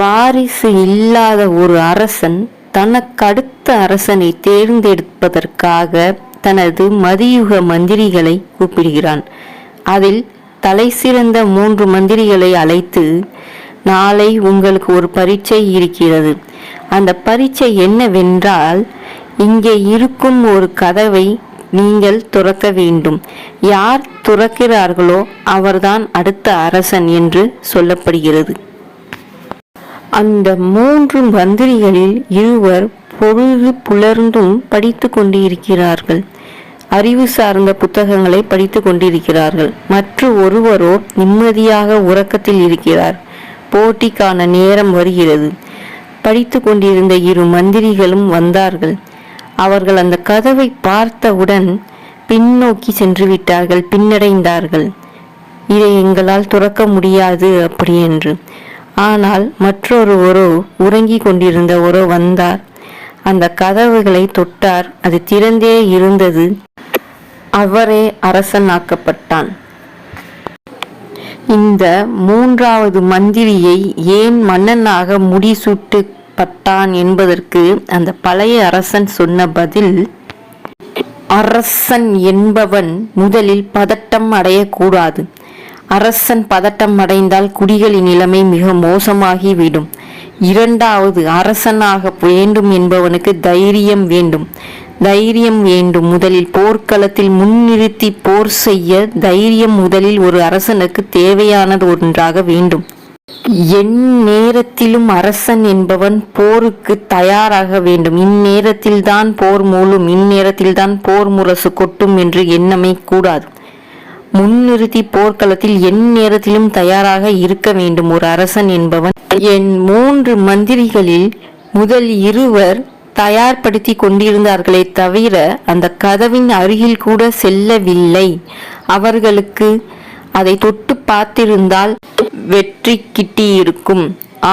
வாரிசு இல்லாத ஒரு அரசன் தனக்கடுத்த அரசனை தேர்ந்தெடுப்பதற்காக தனது மதியுக மந்திரிகளை கூப்பிடுகிறான். அதில் தலை சிறந்த மூன்று மந்திரிகளை அழைத்து நாளை உங்களுக்கு ஒரு பரீட்சை இருக்கிறது. அந்த பரீட்சை என்னவென்றால் இங்கே இருக்கும் ஒரு கதவை நீங்கள் துறக்க வேண்டும். யார் துறக்கிறார்களோ அவர்தான் அடுத்த அரசன் என்று சொல்லப்படுகிறது. அந்த மூன்று மந்திரிகளில் இருவர் பொழுது புலர்ந்தும் படித்து கொண்டிருக்கிறார்கள். அறிவு சார்ந்த புத்தகங்களை படித்து கொண்டிருக்கிறார்கள். மற்ற ஒருவரோ நிம்மதியாக உறக்கத்தில் இருக்கிறார். போட்டிக்கான நேரம் வருகிறது. படித்து கொண்டிருந்த இரு மந்திரிகளும் வந்தார்கள். அவர்கள் அந்த கதவை பார்த்தவுடன் பின்னோக்கி சென்று விட்டார்கள் பின்னடைந்தார்கள். இதை எங்களால் துறக்க முடியாது அப்படி என்று ஆனால் மற்றொரு ஒரோ உறங்கிக் கொண்டிருந்த ஒரோ வந்தார். அந்த கதவுகளை தொட்டார். அது திறந்தே இருந்தது. அவரே அரசனாக்கப்பட்டான். இந்த மூன்றாவது மந்திரியை ஏன் மன்னனாக முடிசூட்டப்பட்டான் என்பதற்கு அந்த பழைய அரசன் சொன்ன பதில் அரசன் என்பவன் முதலில் பதட்டம் அடையக்கூடாது. அரசன் பதட்டம் அடைந்தால் குடிகளின் நிலைமை மிக மோசமாகிவிடும். இரண்டாவது அரசனாக வேண்டும் என்பவனுக்கு தைரியம் வேண்டும். தைரியம் வேண்டும். முதலில் போர்க்களத்தில் முன்னிறுத்தி போர் செய்ய தைரியம் முதலில் ஒரு அரசனுக்கு தேவையானது ஒன்றாக வேண்டும். என் நேரத்திலும் அரசன் என்பவன் போருக்கு தயாராக வேண்டும். இந்நேரத்தில்தான் போர் மூலும் இந்நேரத்தில்தான் போர் முரசு கொட்டும் என்று எண்ணமே கூடாது. முன்னிறுத்தி போர்க்களத்தில் என் நேரத்திலும் தயாராக இருக்க வேண்டும். ஒரு அரசன் என்பவன் என் மூன்று மந்திரிகளில் முதல் இருவர் தயார்படுத்தி கொண்டிருந்தார்களே தவிர அந்த கதவின் அருகில் கூட செல்லவில்லை. அவர்களுக்கு அதை தொட்டு பார்த்திருந்தால் வெற்றி கிட்டியிருக்கும்.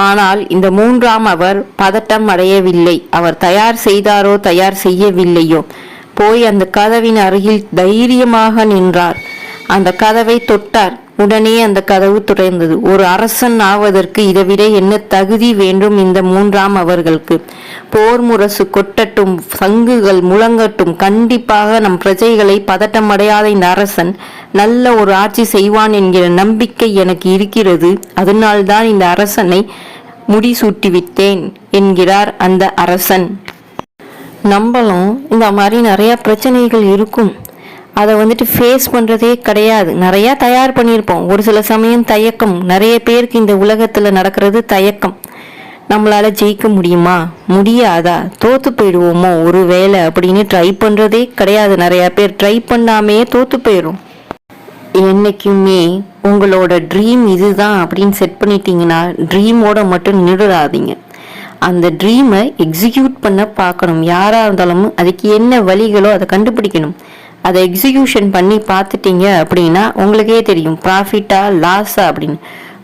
ஆனால் இந்த மூன்றாம் அவர் பதட்டம் அடையவில்லை. அவர் தயார் செய்தாரோ தயார் செய்யவில்லையோ? போய் அந்த கதவின் அருகில் தைரியமாக நின்றார். அந்த கதவை தொட்டார். உடனே அந்த கதவு துறைந்தது. ஒரு அரசன் ஆவதற்கு இதைவிட என்ன தகுதி வேண்டும் இந்த மூன்றாம் அவர்களுக்கு? போர் முரசு கொட்டட்டும் சங்குகள் முழங்கட்டும் கண்டிப்பாக நம் பிரஜைகளை பதட்டமடையாத இந்த அரசன் நல்ல ஒரு ஆட்சி செய்வான் என்கிற நம்பிக்கை எனக்கு இருக்கிறது. அதனால்தான் இந்த அரசனை முடிசூட்டிவிட்டேன் என்கிறார் அந்த அரசன். நம்மளும் இந்த மாதிரி நிறைய பிரச்சனைகள் இருக்கும். அதை வந்துட்டு ஃபேஸ் பண்ணுறதே கிடையாது. நிறையா தயார் பண்ணியிருப்போம். ஒரு சில சமயம் தயக்கம். நிறைய பேருக்கு இந்த உலகத்தில் நடக்கிறது தயக்கம். நம்மளால் ஜெயிக்க முடியுமா? முடியாதா? தோற்று போயிடுவோமோ? ஒரு வேலை அப்படின்னு ட்ரை பண்ணுறதே கிடையாது. நிறையா பேர் ட்ரை பண்ணாமையே தோற்று போயிடும் என்றைக்குமே உங்களோட ட்ரீம் இதுதான் அப்படின்னு செட் பண்ணிட்டீங்கன்னா ட்ரீமோட மட்டும் நின்றுடாதீங்க. அந்த ட்ரீமை எக்ஸிக்யூட் பண்ண பார்க்கணும். யாராக இருந்தாலும் அதுக்கு என்ன வழிகளோ அதை கண்டுபிடிக்கணும். அதை எக்ஸிக்யூஷன் பண்ணி பார்த்துட்டீங்க அப்படின்னா உங்களுக்கே தெரியும் ப்ராஃபிட்டா லாஸா அப்படின்னு.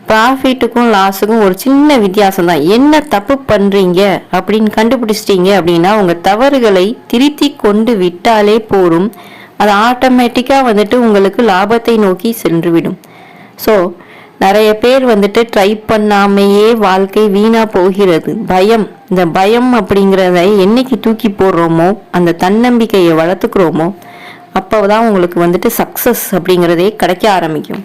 ப்ராஃபிட்டுக்கும் லாஸுக்கும் ஒரு சின்ன வித்தியாசம் தான் என்ன தப்பு பண்ணுறீங்க அப்படின்னு கண்டுபிடிச்சிட்டீங்க அப்படின்னா உங்கள் தவறுகளை திருத்தி கொண்டு விட்டாலே போரும் அது ஆட்டோமேட்டிக்காக வந்துட்டு உங்களுக்கு லாபத்தை நோக்கி சென்றுவிடும். ஸோ நிறைய பேர் வந்துட்டு ட்ரை பண்ணாமையே வாழ்க்கை வீணா போகிறது. பயம். இந்த பயம் அப்படிங்கிறத என்னைக்கு தூக்கி போடுறோமோ அந்த தன்னம்பிக்கையை வளர்த்துக்கிறோமோ அப்போ தான் உங்களுக்கு வந்துட்டு சக்ஸஸ் அப்படிங்கிறதே கிடைக்க ஆரம்பிக்கும்.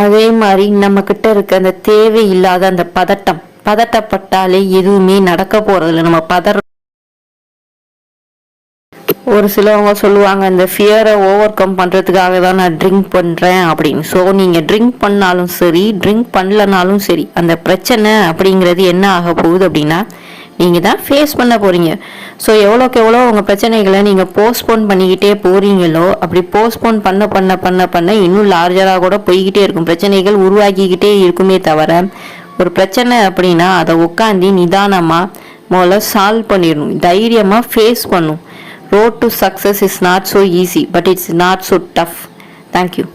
அதே மாதிரி நம்ம கிட்ட இருக்க அந்த தேவையில்லாத அந்த பதட்டம் பதட்டப்பட்டாலே எதுவுமே நடக்க போறதில்ல. நம்ம பதற ஒரு சிலவங்க சொல்லுவாங்க இந்த ஃபியரை ஓவர் கம் பண்ணுறதுக்காக தான் நான் ட்ரிங்க் பண்ணுறேன் அப்படின்னு. ஸோ நீங்கள் ட்ரிங்க் பண்ணாலும் சரி ட்ரிங்க் பண்ணலனாலும் சரி அந்த பிரச்சனை அப்படிங்கிறது என்ன ஆக போகுது அப்படின்னா நீங்கள் தான் ஃபேஸ் பண்ண போகிறீங்க ஸோ எவ்வளோக்கு எவ்வளோ உங்கள் பிரச்சனைகளை நீங்கள் போஸ்ட்போன் பண்ணிக்கிட்டே போகிறீங்களோ அப்படி போஸ்ட்போன் பண்ண பண்ண பண்ண பண்ண இன்னும் லார்ஜராக கூட போய்கிட்டே இருக்கும். பிரச்சனைகள் உருவாக்கிக்கிட்டே இருக்குமே தவிர ஒரு பிரச்சனை அப்படின்னா அதை உட்காந்து நிதானமாக முதல்ல சால்வ் பண்ணிடணும். தைரியமாக ஃபேஸ் பண்ணும். Road to success is not so easy but it's not so tough thank you